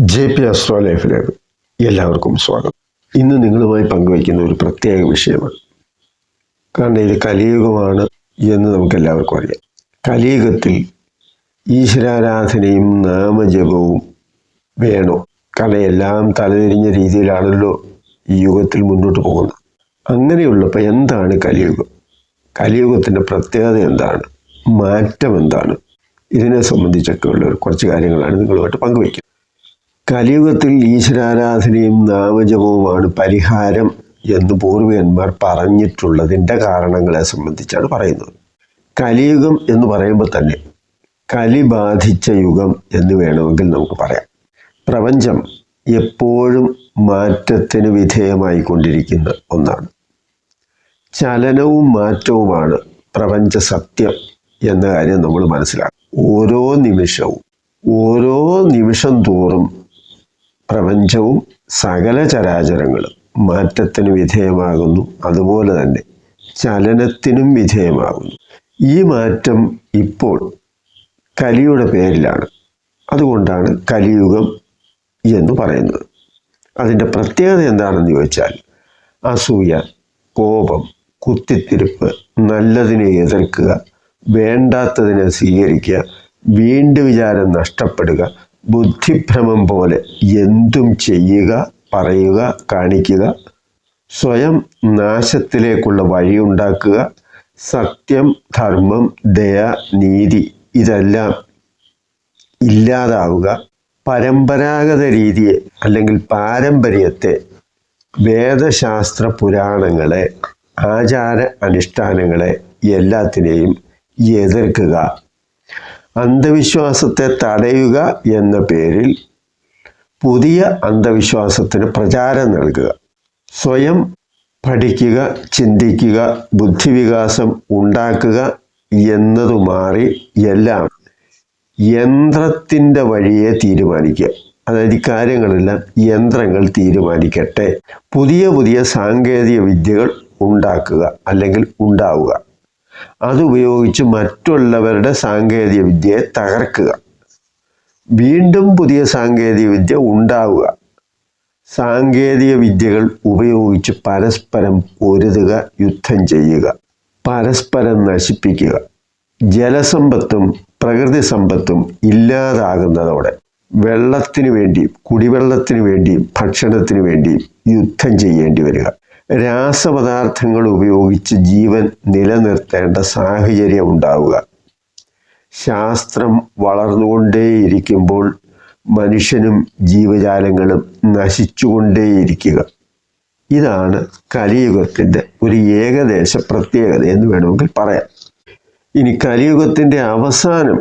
J P astro ലൈഫിലേക്ക് എല്ലാവർക്കും സ്വാഗതം. ഇന്ന് നിങ്ങളുമായി പങ്കുവയ്ക്കുന്ന ഒരു പ്രത്യേക വിഷയമാണ്. കാരണം ഇത് കലിയുഗമാണ് എന്ന് നമുക്ക് എല്ലാവർക്കും അറിയാം. കലിയുഗത്തിൽ ഈശ്വരാരാധനയും നാമജപവും വേണോ? കാരണം എല്ലാം തലതിരിഞ്ഞ രീതിയിലാണല്ലോ ഈ യുഗത്തിൽ മുന്നോട്ട് പോകുന്നത്. അങ്ങനെയുള്ളപ്പോൾ എന്താണ് കലിയുഗം? കലിയുഗത്തിന്റെ പ്രത്യേകത എന്താണ്? മാറ്റം എന്താണ്? ഇതിനെ സംബന്ധിച്ചൊക്കെയുള്ള കുറച്ച് കാര്യങ്ങളാണ് നിങ്ങളുമായിട്ട് പങ്കുവയ്ക്കുന്നത്. കലിയുഗത്തിൽ ഈശ്വരാരാധനയും നാമജപവുമാണ് പരിഹാരം എന്ന് പൂർവികന്മാർ പറഞ്ഞിട്ടുള്ളതിന്റെ കാരണങ്ങളെ സംബന്ധിച്ചാണ് പറയുന്നത്. കലിയുഗം എന്ന് പറയുമ്പോൾ തന്നെ കലി ബാധിച്ച യുഗം എന്ന് വേണമെങ്കിൽ നമുക്ക് പറയാം. പ്രപഞ്ചം എപ്പോഴും മാറ്റത്തിന് വിധേയമായി കൊണ്ടിരിക്കുന്ന ഒന്നാണ്. ചലനവും മാറ്റവുമാണ് പ്രപഞ്ച സത്യം എന്ന കാര്യം നമ്മൾ മനസ്സിലാക്കും ഓരോ നിമിഷവും ഓരോ നിമിഷം തോറും പ്രപഞ്ചവും സകല ചരാചരങ്ങളും മാറ്റത്തിന് വിധേയമാകുന്നു. അതുപോലെ തന്നെ ചലനത്തിനും വിധേയമാകുന്നു. ഈ മാറ്റം ഇപ്പോൾ കലിയുടെ പേരിലാണ്. അതുകൊണ്ടാണ് കലിയുഗം എന്ന് പറയുന്നത്. അതിന്റെ പ്രത്യേകത എന്താണെന്ന് ചോദിച്ചാൽ അസൂയ കോപം കുത്തിത്തിരിപ്പ് നല്ലതിനെ എതിർക്കുക വേണ്ടാത്തതിനെ സ്വീകരിക്കുക വീണ്ടും വിചാരം നഷ്ടപ്പെടുക ബുദ്ധിഭ്രമം പോലെ എന്തും ചെയ്യുക പറയുക കാണിക്കുക സ്വയം നാശത്തിലേക്കുള്ള വഴിയുണ്ടാക്കുക സത്യം ധർമ്മം ദയ നീതി ഇതെല്ലാം ഇല്ലാതാവുക പരമ്പരാഗത രീതിയെ അല്ലെങ്കിൽ പാരമ്പര്യത്തെ വേദശാസ്ത്ര പുരാണങ്ങളെ ആചാര അനുഷ്ഠാനങ്ങളെ എല്ലാത്തിനെയും എതിർക്കുക. അന്ധവിശ്വാസത്തെ തടയുക എന്ന പേരിൽ പുതിയ അന്ധവിശ്വാസത്തിന് പ്രചാരം നൽകുക. സ്വയം പഠിക്കുക ചിന്തിക്കുക ബുദ്ധിവികാസം ഉണ്ടാക്കുക എന്നതു മാറി എല്ലാം യന്ത്രത്തിന്റെ വഴിയെ തീരുമാനിക്കുക. അതായത് കാര്യങ്ങളെല്ലാം യന്ത്രങ്ങൾ തീരുമാനിക്കട്ടെ. പുതിയ പുതിയ സാങ്കേതിക വിദ്യകൾ ഉണ്ടാക്കുക അല്ലെങ്കിൽ ഉണ്ടാവുക. അതുപയോഗിച്ച് മറ്റുള്ളവരുടെ സാങ്കേതിക വിദ്യയെ തകർക്കുക. വീണ്ടും പുതിയ സാങ്കേതിക വിദ്യ ഉണ്ടാവുക. സാങ്കേതിക വിദ്യകൾ ഉപയോഗിച്ച് പരസ്പരം പൊരുതുക യുദ്ധം ചെയ്യുക പരസ്പരം നശിപ്പിക്കുക. ജലസമ്പത്തും പ്രകൃതി സമ്പത്തും ഇല്ലാതാകുന്നതോടെ വെള്ളത്തിനു വേണ്ടിയും കുടിവെള്ളത്തിനു വേണ്ടിയും ഭക്ഷണത്തിനു വേണ്ടിയും യുദ്ധം ചെയ്യേണ്ടി വരിക. രാസപദാർത്ഥങ്ങൾ ഉപയോഗിച്ച് ജീവൻ നിലനിർത്തേണ്ട സാഹചര്യം ഉണ്ടാവുക. ശാസ്ത്രം വളർന്നുകൊണ്ടേയിരിക്കുമ്പോൾ മനുഷ്യനും ജീവജാലങ്ങളും നശിച്ചുകൊണ്ടേയിരിക്കുക. ഇതാണ് കലിയുഗത്തിന്റെ ഒരു ഏകദേശ പ്രത്യേകത എന്ന് വേണമെങ്കിൽ പറയാം. ഇനി കലിയുഗത്തിന്റെ അവസാനം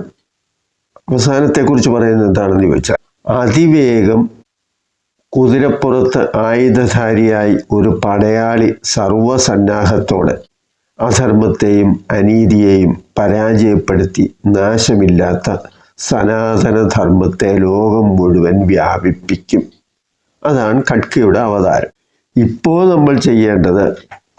അവസാനത്തെക്കുറിച്ച് പറയുന്നത് എന്താണെന്ന് ചോദിച്ചാൽ അതിവേഗം കുതിരപ്പുറത്ത് ആയുധധാരിയായി ഒരു പടയാളി സർവസന്നാഹത്തോടെ അധർമ്മത്തെയും അനീതിയെയും പരാജയപ്പെടുത്തി നാശമില്ലാത്ത സനാതനധർമ്മത്തെ ലോകം മുഴുവൻ വ്യാപിപ്പിക്കും. അതാണ് ഖഡ്കയുടെ അവതാരം. ഇപ്പോൾ നമ്മൾ ചെയ്യേണ്ടത്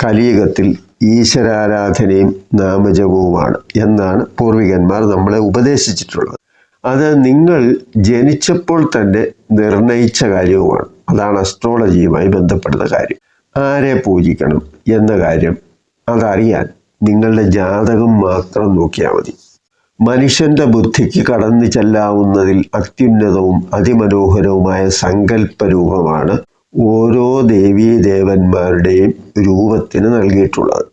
കലിയുഗത്തിൽ ഈശ്വരാരാധനയും നാമജപവുമാണ് എന്നാണ് പൂർവികന്മാർ നമ്മളെ ഉപദേശിച്ചിട്ടുള്ളത്. അത് നിങ്ങൾ ജനിച്ചപ്പോൾ തന്നെ നിർണയിച്ച കാര്യവുമാണ്. അതാണ് അസ്ട്രോളജിയുമായി ബന്ധപ്പെടുന്ന കാര്യം. ആരെ പൂജിക്കണം എന്ന കാര്യം അതറിയാൻ നിങ്ങളുടെ ജാതകം മാത്രം നോക്കിയാൽ മതി. മനുഷ്യന്റെ ബുദ്ധിക്ക് കടന്നു ചെല്ലാവുന്നതിൽ അത്യുന്നതവും അതിമനോഹരവുമായ സങ്കല്പ രൂപമാണ് ഓരോ ദേവീ ദേവന്മാരുടെയും രൂപത്തിന് നൽകിയിട്ടുള്ളത്.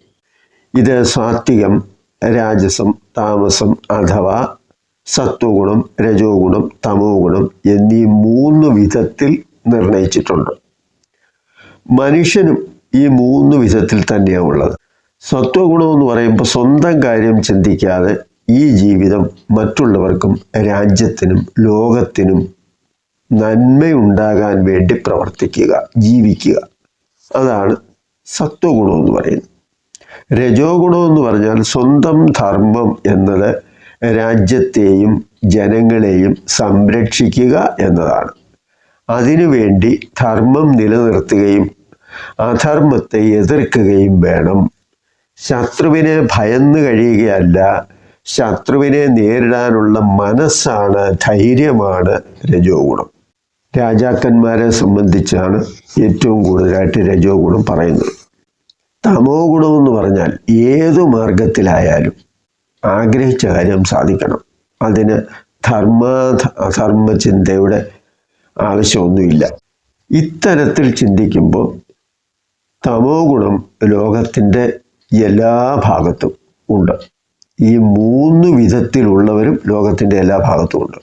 ഇത് സാത്വികം രാജസം താമസം അഥവാ സത്വഗുണം രജോ വിധത്തിൽ നിർണയിച്ചിട്ടുണ്ട്. മനുഷ്യനും ഈ മൂന്ന് വിധത്തിൽ തന്നെയാണ് ഉള്ളത്. സത്വഗുണം എന്ന് പറയുമ്പോൾ സ്വന്തം കാര്യം ചിന്തിക്കാതെ ഈ ജീവിതം മറ്റുള്ളവർക്കും രാജ്യത്തിനും ലോകത്തിനും നന്മയുണ്ടാകാൻ വേണ്ടി പ്രവർത്തിക്കുക ജീവിക്കുക. അതാണ് സത്വഗുണം എന്ന് പറയുന്നത്. രജോ ഗുണം എന്ന് പറഞ്ഞാൽ സ്വന്തം ധർമ്മം എന്നത് രാജ്യത്തെയും ജനങ്ങളെയും സംരക്ഷിക്കുക എന്നതാണ്. അതിനുവേണ്ടി ധർമ്മം നിലനിർത്തുകയും അധർമ്മത്തെ എതിർക്കുകയും വേണം. ശത്രുവിനെ ഭയന്ന് കഴിയുകയല്ല ശത്രുവിനെ നേരിടാനുള്ള മനസ്സാണ് ധൈര്യമാണ് രജോ ഗുണം രാജാക്കന്മാരെ സംബന്ധിച്ചാണ് ഏറ്റവും കൂടുതലായിട്ട് രജോ ഗുണം പറയുന്നത്. തമോ ഗുണം എന്ന് പറഞ്ഞാൽ ഏതു മാർഗത്തിലായാലും ആഗ്രഹിച്ച കാര്യം സാധിക്കണം. അതിന് ധർമ്മ അധർമ്മചിന്തയുടെ ആവശ്യമൊന്നുമില്ല. ഇത്തരത്തിൽ ചിന്തിക്കുമ്പോൾ തമോ ഗുണം ലോകത്തിന്റെ എല്ലാ ഭാഗത്തും ഉണ്ട്. ഈ മൂന്ന് വിധത്തിലുള്ളവരും ലോകത്തിന്റെ എല്ലാ ഭാഗത്തും ഉണ്ട്.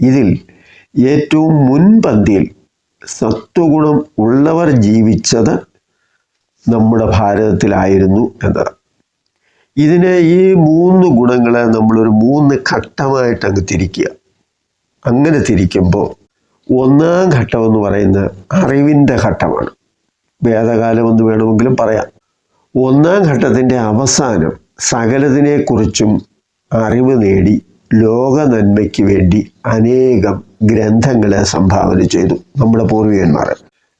ഇതിൽ ഏറ്റവും മുൻപന്തിയിൽ സത്വഗുണം ഉള്ളവർ ജീവിച്ചത് നമ്മുടെ ഭാരതത്തിലായിരുന്നു എന്നതാണ് ഇതിനെ ഈ മൂന്ന് ഗുണങ്ങളെ നമ്മളൊരു മൂന്ന് ഘട്ടമായിട്ട് അങ്ങ് തിരിക്കുക. അങ്ങനെ തിരിക്കുമ്പോൾ ഒന്നാം ഘട്ടം എന്ന് പറയുന്നത് അറിവിന്റെ ഘട്ടമാണ്. വേദകാലം എന്ന് വേണമെങ്കിലും പറയാം. ഒന്നാം ഘട്ടത്തിന്റെ അവസാനം സകലതിനെക്കുറിച്ചും അറിവ് നേടി ലോക നന്മയ്ക്ക് വേണ്ടി അനേകം ഗ്രന്ഥങ്ങളെ സംഭാവന ചെയ്തു നമ്മുടെ പൂർവികന്മാർ.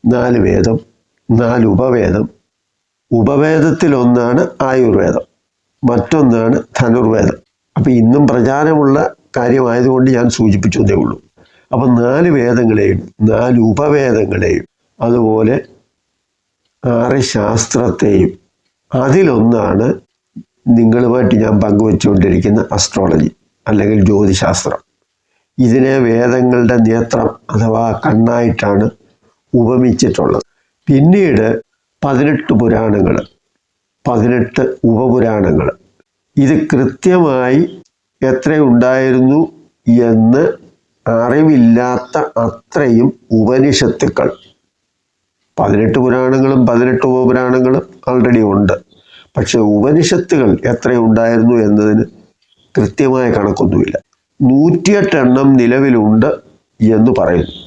നാല് വേദം നാല് ഉപവേദം. ഉപവേദത്തിലൊന്നാണ് ആയുർവേദം മറ്റൊന്നാണ് ധനുർവേദം. അപ്പം ഇന്നും പ്രചാരമുള്ള കാര്യമായതുകൊണ്ട് ഞാൻ സൂചിപ്പിച്ചതേ ഉള്ളൂ. അപ്പം നാല് വേദങ്ങളെയും നാല് ഉപവേദങ്ങളെയും അതുപോലെ ആറ് ശാസ്ത്രത്തെയും അതിലൊന്നാണ് നിങ്ങളുമായിട്ട് ഞാൻ പങ്കുവെച്ചുകൊണ്ടിരിക്കുന്ന അസ്ട്രോളജി അല്ലെങ്കിൽ ജ്യോതിശാസ്ത്രം. ഇതിനെ വേദങ്ങളുടെ നേത്രം അഥവാ കണ്ണായിട്ടാണ് ഉപമിച്ചിട്ടുള്ളത്. പിന്നീട് പതിനെട്ട് പുരാണങ്ങൾ പതിനെട്ട് ഉപപുരാണങ്ങൾ ഇത് കൃത്യമായി എത്രയുണ്ടായിരുന്നു എന്ന് അറിവില്ലാത്ത അത്രയും ഉപനിഷത്തുക്കൾ. പതിനെട്ട് പുരാണങ്ങളും പതിനെട്ട് ഉപപുരാണങ്ങളും ആൾറെഡി ഉണ്ട്. പക്ഷെ ഉപനിഷത്തുകൾ എത്രയുണ്ടായിരുന്നു എന്നതിന് കൃത്യമായ കണക്കൊന്നുമില്ല. നൂറ്റിയെട്ടെണ്ണം നിലവിലുണ്ട് എന്ന് പറയുന്നു.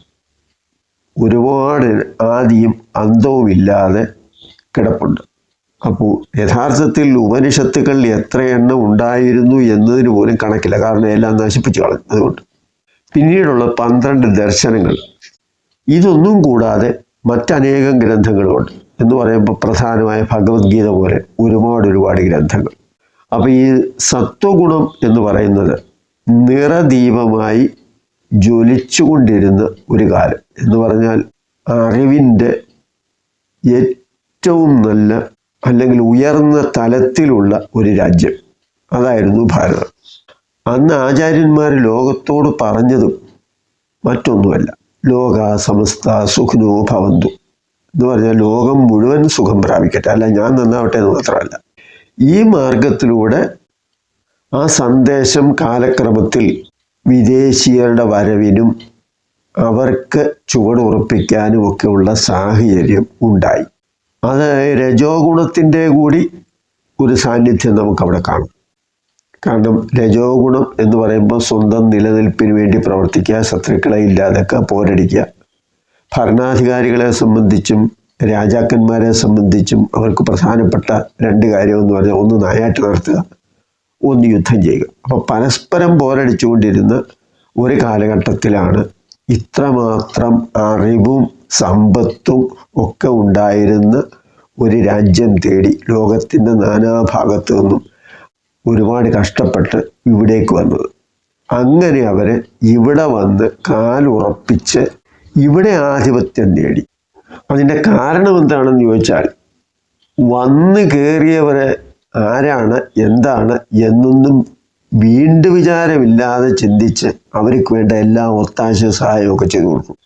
ഒരുപാട് ആദിയും അന്തവുമില്ലാതെ കിടപ്പുണ്ട്. അപ്പോൾ യഥാർത്ഥത്തിൽ ഉപനിഷത്തുകൾ എത്ര എണ്ണം ഉണ്ടായിരുന്നു എന്നതിന് പോലും കണക്കില്ല. കാരണം എല്ലാം നശിപ്പിച്ചു കളഞ്ഞു. അതുകൊണ്ട് പിന്നീടുള്ള പന്ത്രണ്ട് ദർശനങ്ങൾ. ഇതൊന്നും കൂടാതെ മറ്റനേകം ഗ്രന്ഥങ്ങളുമുണ്ട് എന്ന് പറയുമ്പോൾ പ്രധാനമായ ഭഗവത്ഗീത പോലെ ഒരുപാട് ഒരുപാട് ഗ്രന്ഥങ്ങൾ. അപ്പോൾ ഈ സത്വഗുണം എന്ന് പറയുന്നത് നിറദീപമായി ജ്വലിച്ചുകൊണ്ടിരുന്ന ഒരു കാലം എന്ന് പറഞ്ഞാൽ അറിവിന്റെ ഏറ്റവും നല്ല അല്ലെങ്കിൽ ഉയർന്ന തലത്തിലുള്ള ഒരു രാജ്യം. അതായിരുന്നു ഭാരതം. അന്ന് ആചാര്യന്മാർ ലോകത്തോട് പറഞ്ഞതും മറ്റൊന്നുമല്ല. ലോക സമസ്ത സുഖനോ ഭവന്തു എന്ന് പറഞ്ഞാൽ ലോകം മുഴുവൻ സുഖം പ്രാപിക്കട്ടെ. അല്ല ഞാൻ നന്നാവട്ടെ എന്ന് മാത്രമല്ല. ഈ മാർഗത്തിലൂടെ ആ സന്ദേശം കാലക്രമത്തിൽ വിദേശീയരുടെ വരവിനും അവർക്ക് ചുവടുറപ്പിക്കാനും ഒക്കെയുള്ള സാഹചര്യം ഉണ്ടായി. അത് രജോഗുണത്തിന്റെ കൂടി ഒരു സാന്നിധ്യം നമുക്കവിടെ കാണാം. കാരണം രജോ ഗുണം എന്ന് പറയുമ്പോൾ സ്വന്തം നിലനിൽപ്പിന് വേണ്ടി പ്രവർത്തിക്കുക ശത്രുക്കളെ ഇല്ലാതൊക്കെ പോരടിക്കുക. ഭരണാധികാരികളെ സംബന്ധിച്ചും രാജാക്കന്മാരെ സംബന്ധിച്ചും അവർക്ക് പ്രധാനപ്പെട്ട രണ്ട് കാര്യമെന്ന് പറഞ്ഞാൽ ഒന്ന് നായാട്ട് നടത്തുക ഒന്ന് യുദ്ധം ചെയ്യുക. അപ്പോൾ പരസ്പരം പോരടിച്ചുകൊണ്ടിരുന്ന ഒരു കാലഘട്ടത്തിലാണ് ഇത്രമാത്രം അറിവും സമ്പത്തും ഒക്കെ ഉണ്ടായിരുന്ന ഒരു രാജ്യം തേടി ലോകത്തിന്റെ നാനാഭാഗത്തു നിന്നും ഒരുപാട് കഷ്ടപ്പെട്ട് ഇവിടേക്ക് വന്നത്. അങ്ങനെ അവർ ഇവിടെ വന്ന് കാലുറപ്പിച്ച് ഇവിടെ ആധിപത്യം നേടി. അതിന്റെ കാരണം എന്താണെന്ന് ചോദിച്ചാൽ വന്ന് കയറിയവരെ ആരാണ് എന്താണ് എന്നൊന്നും വീണ്ടും വിചാരമില്ലാതെ ചിന്തിച്ച് അവർക്ക് വേണ്ട എല്ലാ ഒത്താശ സഹായമൊക്കെ ചെയ്തു കൊടുക്കും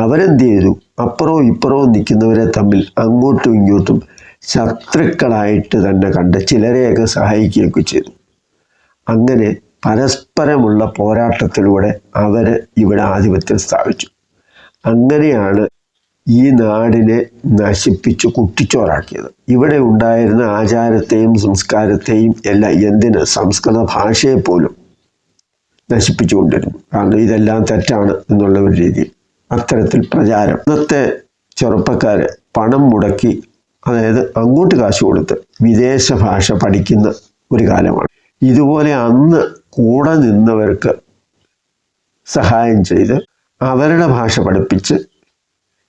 അവരെന്ത് ചെയ്തു? അപ്പുറവും ഇപ്പുറവും നിൽക്കുന്നവരെ തമ്മിൽ അങ്ങോട്ടും ഇങ്ങോട്ടും ശത്രുക്കളായിട്ട് തന്നെ കണ്ട് ചിലരെയൊക്കെ സഹായിക്കുകയൊക്കെ ചെയ്തു. അങ്ങനെ പരസ്പരമുള്ള പോരാട്ടത്തിലൂടെ അവർ ഇവിടെ ആധിപത്യം സ്ഥാപിച്ചു. അങ്ങനെയാണ് ഈ നാടിനെ നശിപ്പിച്ച് കുട്ടിച്ചോറാക്കിയത്. ഇവിടെ ഉണ്ടായിരുന്ന ആചാരത്തെയും സംസ്കാരത്തെയും എല്ലാം എന്തിന് സംസ്കൃത ഭാഷയെ പോലും നശിപ്പിച്ചുകൊണ്ടിരുന്നു. കാരണം ഇതെല്ലാം തെറ്റാണ് എന്നുള്ള ഒരു രീതി അത്തരത്തിൽ പ്രചാരം. ഇന്നത്തെ ചെറുപ്പക്കാർ പണം മുടക്കി അതായത് അങ്ങോട്ട് കാശ് കൊടുത്ത് വിദേശ ഭാഷ പഠിക്കുന്ന ഒരു കാലമാണ്. ഇതുപോലെ അന്ന് കൂടെ നിന്നവർക്ക് സഹായം ചെയ്ത് അവരുടെ ഭാഷ പഠിപ്പിച്ച്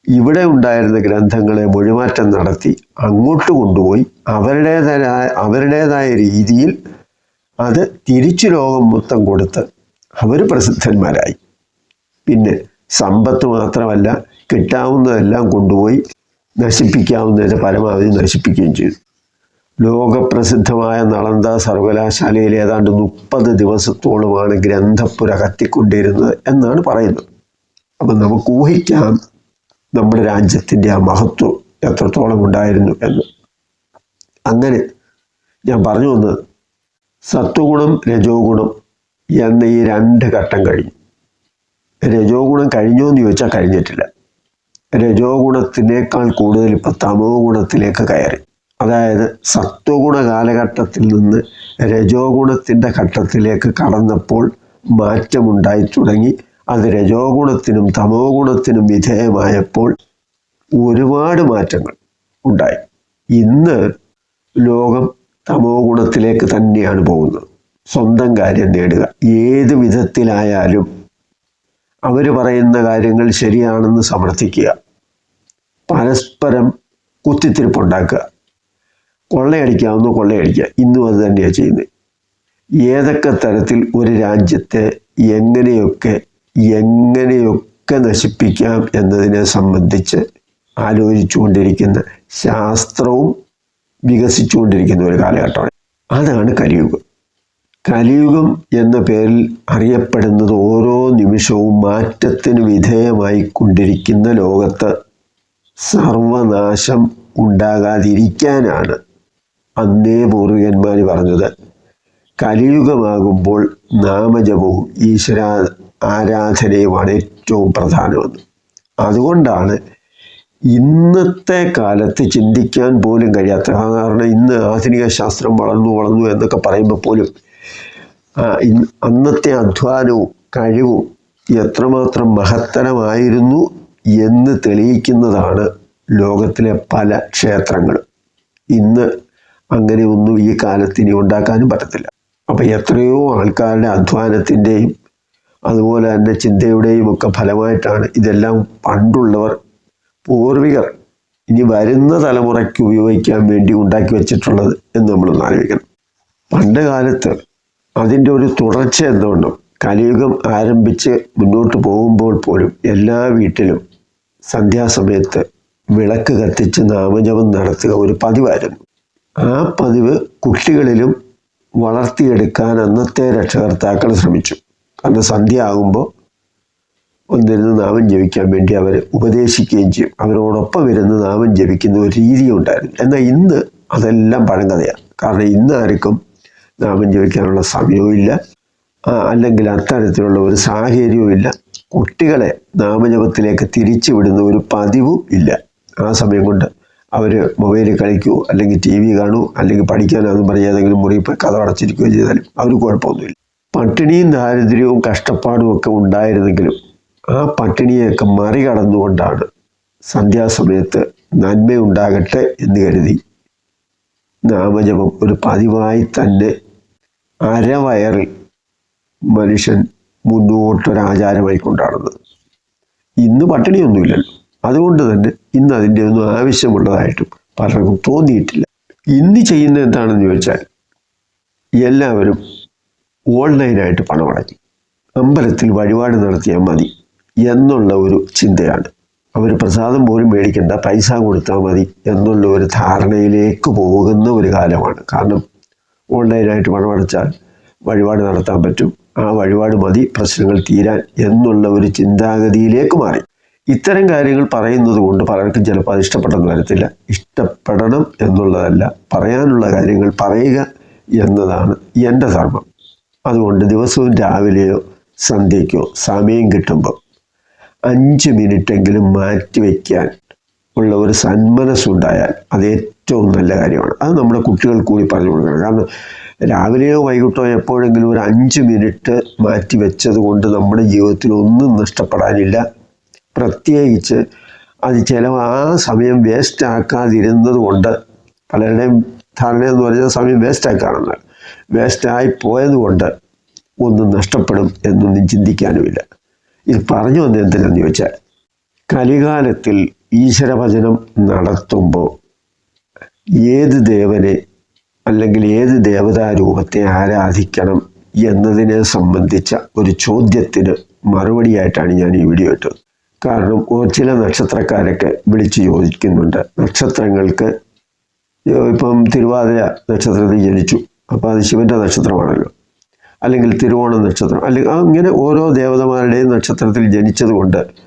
ഇവിടെ ഉണ്ടായിരുന്ന ഗ്രന്ഥങ്ങളെ മൊഴിമാറ്റം നടത്തി അങ്ങോട്ട് കൊണ്ടുപോയി അവരുടേതായ അവരുടേതായ രീതിയിൽ അത് തിരിച്ചു ലോകം മൊത്തം കൊടുത്ത് അവർ പ്രസിദ്ധന്മാരായി. പിന്നെ സമ്പത്ത് മാത്രമല്ല കിട്ടാവുന്നതെല്ലാം കൊണ്ടുപോയി നശിപ്പിക്കാവുന്നതിന്റെ പരമാവധി നശിപ്പിക്കുകയും ചെയ്തു. ലോകപ്രസിദ്ധമായ നളന്ത സർവകലാശാലയിൽ ഏതാണ്ട് മുപ്പത് ദിവസത്തോളമാണ് ഗ്രന്ഥപ്പുര കത്തിക്കൊണ്ടിരുന്നത് എന്നാണ് പറയുന്നത്. അപ്പം നമുക്ക് ഊഹിക്കാം നമ്മുടെ രാജ്യത്തിന്റെ ആ മഹത്വം എത്രത്തോളം ഉണ്ടായിരുന്നു എന്ന്. അങ്ങനെ ഞാൻ പറഞ്ഞു വന്നത് സത്വഗുണം രജോ ഗുണം എന്ന ഈ രണ്ട് ഘട്ടം കഴിഞ്ഞു. രജോ ഗുണം കഴിഞ്ഞോ എന്ന് ചോദിച്ചാൽ കഴിഞ്ഞിട്ടില്ല. രജോ ഗുണത്തിനേക്കാൾ കൂടുതൽ ഇപ്പൊ തമോ ഗുണത്തിലേക്ക് കയറി. അതായത് സത്വഗുണ കാലഘട്ടത്തിൽ നിന്ന് രജോ ഗുണത്തിന്റെ ഘട്ടത്തിലേക്ക് കടന്നപ്പോൾ മാറ്റമുണ്ടായി തുടങ്ങി. അത് രജോ ഗുണത്തിനും തമോ ഗുണത്തിനും വിധേയമായപ്പോൾ ഒരുപാട് മാറ്റങ്ങൾ ഉണ്ടായി. ഇന്ന് ലോകം തമോ ഗുണത്തിലേക്ക് തന്നെയാണ് പോകുന്നത്. സ്വന്തം കാര്യം നേടുക. ഏത് വിധത്തിലായാലും അവർ പറയുന്ന കാര്യങ്ങൾ ശരിയാണെന്ന് സമർത്ഥിക്കുക. പരസ്പരം കുത്തിത്തിരിപ്പുണ്ടാക്കുക. കൊള്ളയടിക്കാവുന്ന കൊള്ളയടിക്കുക. ഇന്നും അത് തന്നെയാണ് ചെയ്യുന്നത് ഏതൊക്കെ തരത്തിൽ ഒരു രാജ്യത്തെ എങ്ങനെയൊക്കെ എങ്ങനെയൊക്കെ നശിപ്പിക്കാം എന്നതിനെ സംബന്ധിച്ച് ആലോചിച്ചുകൊണ്ടിരിക്കുന്ന ശാസ്ത്രവും വികസിച്ചുകൊണ്ടിരിക്കുന്ന ഒരു കാലഘട്ടമാണ്. അതാണ് കലിയുഗം. കലിയുഗം എന്ന പേരിൽ അറിയപ്പെടുന്നത് ഓരോ നിമിഷവും മാറ്റത്തിന് വിധേയമായി കൊണ്ടിരിക്കുന്ന ലോകത്ത് സർവനാശം ഉണ്ടാകാതിരിക്കാനാണ് അന്നേ പൂർവികന്മാർ പറഞ്ഞത്. കലിയുഗമാകുമ്പോൾ നാമജപവും ഈശ്വര ആരാധനയുമാണ് ഏറ്റവും പ്രധാനമെന്ന്. അതുകൊണ്ടാണ് ഇന്നത്തെ കാലത്ത് ചിന്തിക്കാൻ പോലും കഴിയാത്ത കാരണം ഇന്ന് ആധുനിക ശാസ്ത്രം വളർന്നു വളർന്നു എന്നൊക്കെ പറയുമ്പോൾ പോലും അന്നത്തെ അധ്വാനവും കഴിവും എത്രമാത്രം മഹത്തരമായിരുന്നു എന്ന് തെളിയിക്കുന്നതാണ് ലോകത്തിലെ പല ക്ഷേത്രങ്ങളും. ഇന്ന് അങ്ങനെ ഒന്നും ഈ കാലത്ത് ഇനി ഉണ്ടാക്കാനും പറ്റത്തില്ല. അപ്പോൾ എത്രയോ ആൾക്കാരുടെ അധ്വാനത്തിന്റെയും അതുപോലെ തന്നെ ചിന്തയുടെയും ഒക്കെ ഫലമായിട്ടാണ് ഇതെല്ലാം പണ്ടുള്ളവർ പൂർവികർ ഇനി വരുന്ന തലമുറയ്ക്ക് ഉപയോഗിക്കാൻ വേണ്ടി ഉണ്ടാക്കി വെച്ചിട്ടുള്ളത് എന്ന് നമ്മളൊന്ന് ആലോചിക്കണം. പണ്ട് കാലത്ത് അതിന്റെ ഒരു തുടർച്ച എന്തുകൊണ്ടും കലിയുഗം ആരംഭിച്ച് മുന്നോട്ട് പോകുമ്പോൾ പോലും എല്ലാ വീട്ടിലും സന്ധ്യാസമയത്ത് വിളക്ക് കത്തിച്ച് നാമജപം നടത്തുക ഒരു പതിവായിരുന്നു. ആ പതിവ് കുട്ടികളിലും വളർത്തിയെടുക്കാൻ അന്നത്തെ രക്ഷകർത്താക്കൾ ശ്രമിച്ചു. കാരണം സന്ധ്യ ആകുമ്പോൾ ഒന്നിരുന്ന് നാമം ജപിക്കാൻ വേണ്ടി അവർ ഉപദേശിക്കുകയും ചെയ്യും. അവരോടൊപ്പം ഇരുന്ന് നാമം ജപിക്കുന്ന ഒരു രീതി ഉണ്ടായിരുന്നു. എന്നാൽ ഇന്ന് അതെല്ലാം പഴങ്കഥയാണ്. കാരണം ഇന്ന് ആർക്കും നാമം ജപിക്കാനുള്ള സമയവും ഇല്ല. അല്ലെങ്കിൽ അത്തരത്തിലുള്ള ഒരു സാഹചര്യവും ഇല്ല. കുട്ടികളെ നാമജപത്തിലേക്ക് തിരിച്ചു വിടുന്ന ഒരു പതിവും ഇല്ല. ആ സമയം കൊണ്ട് അവർ മൊബൈലിൽ കളിക്കൂ അല്ലെങ്കിൽ ടി വി കാണൂ അല്ലെങ്കിൽ പഠിക്കാനാണെന്ന് പറഞ്ഞ് ഏതെങ്കിലും മുറി പോയി കഥ അടച്ചിരിക്കുകയോ ചെയ്താലും അവർ കുഴപ്പമൊന്നുമില്ല. പട്ടിണിയും ദാരിദ്ര്യവും കഷ്ടപ്പാടും ഒക്കെ ഉണ്ടായിരുന്നെങ്കിലും ആ പട്ടിണിയൊക്കെ മറികടന്നുകൊണ്ടാണ് സന്ധ്യാസമയത്ത് നന്മയുണ്ടാകട്ടെ എന്ന് കരുതി നാമജപം ഒരു പതിവായി തന്നെ അരവയറിൽ മനുഷ്യൻ മുന്നോട്ടൊരാചാരമായി കൊണ്ടാടുന്നത് ഇന്ന് പട്ടിണിയൊന്നുമില്ലല്ലോ. അതുകൊണ്ട് തന്നെ ഇന്ന് അതിന്റെ ഒന്നും ആവശ്യമുള്ളതായിട്ടും പലർക്കും തോന്നിയിട്ടില്ല. ഇന്ന് ചെയ്യുന്നത് എന്താണെന്ന് ചോദിച്ചാൽ എല്ലാവരും ഓൺലൈനായിട്ട് പണമടക്കി അമ്പലത്തിൽ വഴിപാട് നടത്തിയാൽ മതി എന്നുള്ള ഒരു ചിന്തയാണ്. അവർ പ്രസാദം പോലും മേടിക്കേണ്ട പൈസ കൊടുത്താൽ മതി എന്നുള്ള ഒരു ധാരണയിലേക്ക് പോകുന്ന ഒരു കാലമാണ്. കാരണം ഓൺലൈനായിട്ട് പണമടച്ചാൽ വഴിപാട് നടത്താൻ പറ്റും. ആ വഴിപാട് മതി പ്രശ്നങ്ങൾ തീരാൻ എന്നുള്ള ഒരു ചിന്താഗതിയിലേക്ക് മാറി. ഇത്തരം കാര്യങ്ങൾ പറയുന്നത് കൊണ്ട് പലർക്കും ചിലപ്പോൾ അത് ഇഷ്ടപ്പെട്ടെന്ന് വരത്തില്ല. ഇഷ്ടപ്പെടണം എന്നുള്ളതല്ല പറയാനുള്ള കാര്യങ്ങൾ പറയുക എന്നതാണ് എന്റെ ധർമ്മം. അതുകൊണ്ട് ദിവസവും രാവിലെയോ സന്ധ്യയ്ക്കോ സമയം കിട്ടുമ്പോൾ അഞ്ച് മിനിറ്റെങ്കിലും മാറ്റി വയ്ക്കാൻ ഉള്ള ഒരു സന്മനസ്സുണ്ടായാൽ അത് ഏറ്റവും നല്ല കാര്യമാണ്. അത് നമ്മുടെ കുട്ടികൾ കൂടി പറഞ്ഞു കൊടുക്കണം. കാരണം രാവിലെയോ വൈകിട്ടോ എപ്പോഴെങ്കിലും ഒരു അഞ്ച് മിനിറ്റ് മാറ്റി വെച്ചത് കൊണ്ട് നമ്മുടെ ജീവിതത്തിൽ ഒന്നും നഷ്ടപ്പെടാനില്ല. പ്രത്യേകിച്ച് അത് ചിലവ് ആ സമയം വേസ്റ്റ് ആക്കാതിരുന്നത് കൊണ്ട് പലരുടെയും ധാരണ എന്ന് പറഞ്ഞാൽ സമയം വേസ്റ്റ് ആക്കാണെന്ന് വേസ്റ്റായി പോയത് കൊണ്ട് ഒന്നും നഷ്ടപ്പെടും എന്നൊന്നും ചിന്തിക്കാനുമില്ല. ഇത് പറഞ്ഞു വന്നത് എന്തിനാന്ന് ചോദിച്ചാൽ കലികാലത്തിൽ ഈശ്വരഭജനം നടത്തുമ്പോൾ ഏത് ദേവനെ അല്ലെങ്കിൽ ഏത് ദേവതാരൂപത്തെ ആരാധിക്കണം എന്നതിനെ സംബന്ധിച്ച ഒരു ചോദ്യത്തിന് മറുപടിയായിട്ടാണ് ഞാൻ ഈ വീഡിയോ ഇട്ടത്. കാരണം ചില നക്ഷത്രക്കാരൊക്കെ വിളിച്ചു ചോദിക്കുന്നുണ്ട്. നക്ഷത്രങ്ങൾക്ക് ഇപ്പം തിരുവാതിര നക്ഷത്രത്തിൽ ജനിച്ചു. അപ്പോൾ അത് ശിവന്റെ നക്ഷത്രമാണല്ലോ. അല്ലെങ്കിൽ തിരുവോണം നക്ഷത്രം. അല്ലെങ്കിൽ അങ്ങനെ ഓരോ ദേവതമാരുടെയും നക്ഷത്രത്തിൽ ജനിച്ചത് കൊണ്ട്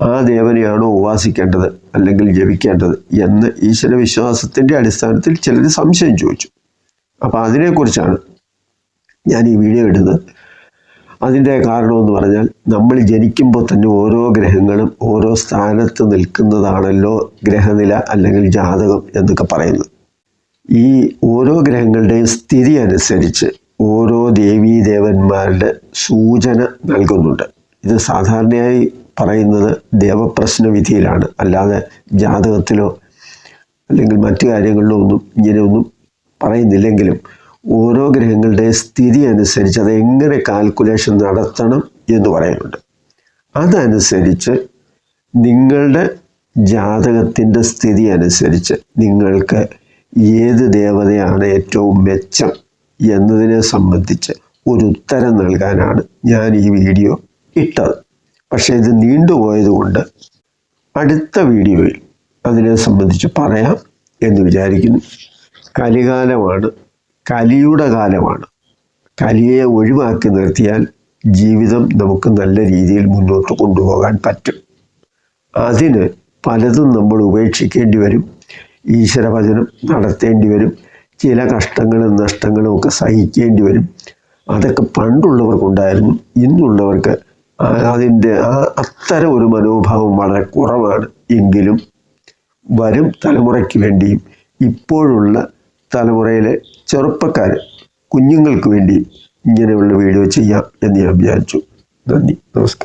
ആ ദേവനെയാണോ ഉപാസിക്കേണ്ടത് അല്ലെങ്കിൽ ജപിക്കേണ്ടത് എന്ന് ഈശ്വര വിശ്വാസത്തിന്റെ അടിസ്ഥാനത്തിൽ ചിലർ സംശയം ചോദിച്ചു. അപ്പോൾ അതിനെക്കുറിച്ചാണ് ഞാൻ ഈ വീഡിയോ ഇടുന്നത്. അതിന്റെ കാരണമെന്ന് പറഞ്ഞാൽ നമ്മൾ ജനിക്കുമ്പോൾ തന്നെ ഓരോ ഗ്രഹങ്ങളും ഓരോ സ്ഥാനത്ത് നിൽക്കുന്നതാണല്ലോ ഗ്രഹനില അല്ലെങ്കിൽ ജാതകം എന്നൊക്കെ പറയുന്നത്. ഈ ഓരോ ഗ്രഹങ്ങളുടെയും സ്ഥിതി അനുസരിച്ച് ഓരോ ദേവീദേവന്മാരുടെ സൂചന നൽകുന്നുണ്ട്. ഇത് സാധാരണയായി പറയുന്നത് ദേവപ്രശ്ന വിധിയിലാണ്. അല്ലാതെ ജാതകത്തിലോ അല്ലെങ്കിൽ മറ്റു കാര്യങ്ങളിലോ ഒന്നും ഇങ്ങനെയൊന്നും പറയുന്നില്ലെങ്കിലും ഓരോ ഗ്രഹങ്ങളുടെ സ്ഥിതി അനുസരിച്ച് അത് എങ്ങനെ കാൽക്കുലേഷൻ നടത്തണം എന്ന് പറയുന്നുണ്ട്. അതനുസരിച്ച് നിങ്ങളുടെ ജാതകത്തിന്റെ സ്ഥിതി അനുസരിച്ച് നിങ്ങൾക്ക് ഏത് ദേവതയാണ് ഏറ്റവും മെച്ചം എന്നതിനെ സംബന്ധിച്ച് ഒരു ഉത്തരം നൽകാനാണ് ഞാൻ ഈ വീഡിയോ ഇട്ടത്. പക്ഷേ ഇത് നീണ്ടുപോയതുകൊണ്ട് അടുത്ത വീഡിയോയിൽ അതിനെ സംബന്ധിച്ച് പറയാം എന്ന് വിചാരിക്കുന്നു. കലികാലമാണ് കലിയുടെ കാലമാണ്. കലിയെ ഒഴിവാക്കി നിർത്തിയാൽ ജീവിതം നമുക്ക് നല്ല രീതിയിൽ മുന്നോട്ട് കൊണ്ടുപോകാൻ പറ്റും. അതിന് പലതും നമ്മൾ ഉപേക്ഷിക്കേണ്ടി വരും. ഈശ്വരഭജനം നടത്തേണ്ടി വരും. ചില കഷ്ടങ്ങളും നഷ്ടങ്ങളും ഒക്കെ സഹിക്കേണ്ടി വരും. അതൊക്കെ പണ്ടുള്ളവർക്കുണ്ടായിരുന്നു ഇന്നുള്ളവർക്ക് അതിന്റെ ആ അത്തരം ഒരു മനോഭാവം വളരെ കുറവാണ്. എങ്കിലും വരും തലമുറയ്ക്ക് വേണ്ടിയും ഇപ്പോഴുള്ള തലമുറയിലെ ചെറുപ്പക്കാർ കുഞ്ഞുങ്ങൾക്ക് വേണ്ടിയും ഇങ്ങനെയുള്ള വീഡിയോ ചെയ്യാം എന്ന് ഞാൻ വിചാരിച്ചു. നന്ദി. നമസ്കാരം.